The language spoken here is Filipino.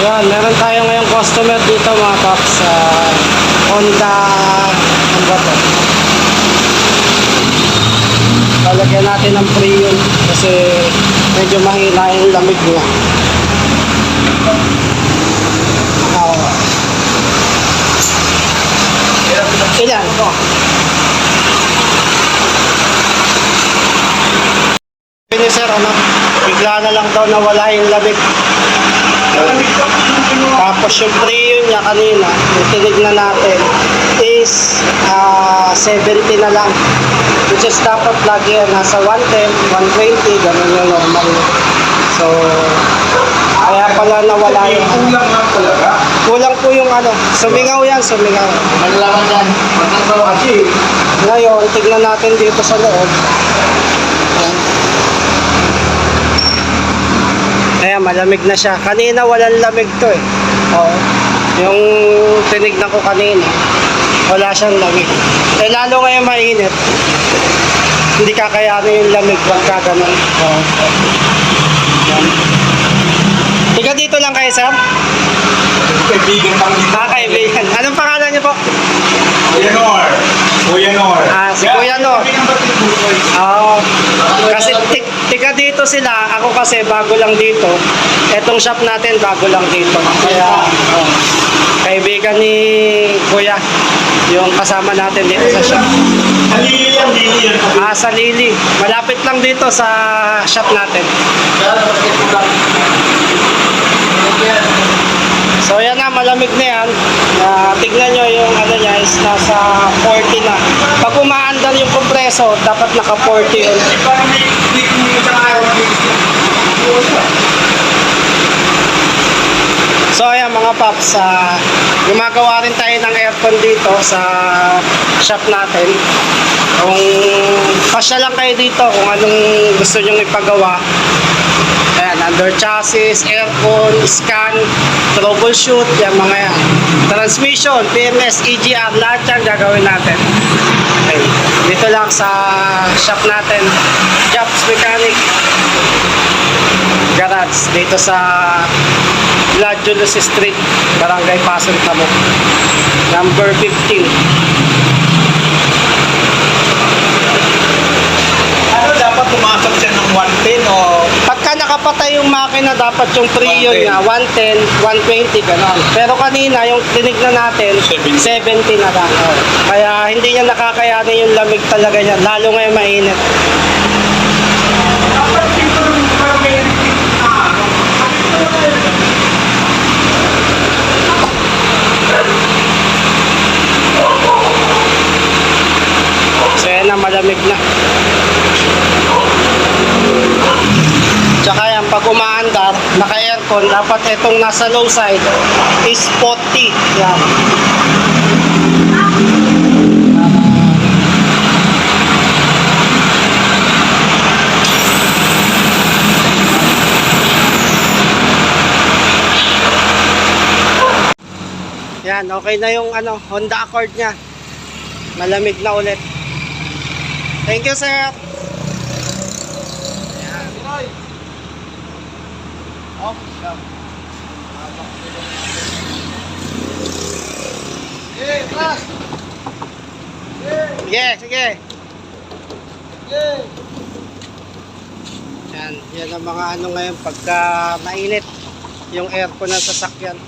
Ayan, meron tayo ngayong customer dito mga paps sa Honda, ano ba to? Lalagyan natin ng Prion kasi medyo mahina yung lamig niya. Oo. Ilan? Ini sir, ano, bigla na lang daw nawala yung lamig. Tapos yung Prion niya kanina, yung tinignan natin, is ah, 70 na lang. Which is dapat lagi yan, nasa 110, 120, ganun yung normal. So, kaya pala nawala yung... kulang lang talaga. Kulang po yung ano, sumingaw yan, sumingaw. Malalaman yan. Magkakaw kasi. Ngayon, tignan natin dito sa loob. Ayan, malamig na siya. Kanina walang lamig to eh. Oo. Yung tinignan ko kanina, wala siyang lamig. Eh lalo ngayon mainit. Hindi kakayanin yung lamig pagka ganun. Oo. Ayan. Tiga dito lang kayo, sir? Kaibigan pang dito. Ah, kaibigan. Anong pangalan niyo po? Kuya Nor. Kuya Nor. Ah, si Kuya Nor. Kami ng batid bukoy. Oo. kasi tik tiga dito sila, ako kasi bago lang dito. Etong shop natin bago lang dito. Kaya oh, kaibigan ni Kuya yung kasama natin dito sa shop. Halili yan, halili yan. Ah, sa Lili. Malapit lang dito sa shop natin. So yan na, malamig na yan. Ah, tignan nyo yung ano niya is nasa 40 na. Pag umaandar yung kompreso, dapat naka 40 yun. So ayan mga paps, ah, gumagawa rin tayo ng aircon dito sa shop natin. Kung pasya lang kayo dito kung anong gusto nyong ipagawa. Ayan, under chassis, aircon, scan, troubleshoot, yan mga yan. Transmission, PMS, EGR, lahat yan gagawin natin. Dito lang sa shop natin, Jobs Mechanic Garage, dito sa Gladiolos Street, Barangay Pasol Tamo. Number 15. Ano dapat pumasok siya ng 110 o Pagka nakapatay yung makina, dapat yung Prion 110. niya, 110, 120, gano'n. Pero kanina, yung tinignan natin, 70. 70 na lang. Oh. Kaya hindi niya nakakayanin yung lamig talaga niya, lalo ngayon mainit. dapat dito rin parang may repeat na ano. So yan na, malamig na. Pag umaandar, naka-aircon, dapat itong nasa low side is 40. Yan. Yan, okay na yung ano, Honda Accord niya. Malamig na ulit. Thank you, sir. Oh, siya. Eh, class. Sige, sige. Eh. Yan, yan ang mga ano ngayon pagka mainit yung aircon ng sasakyan.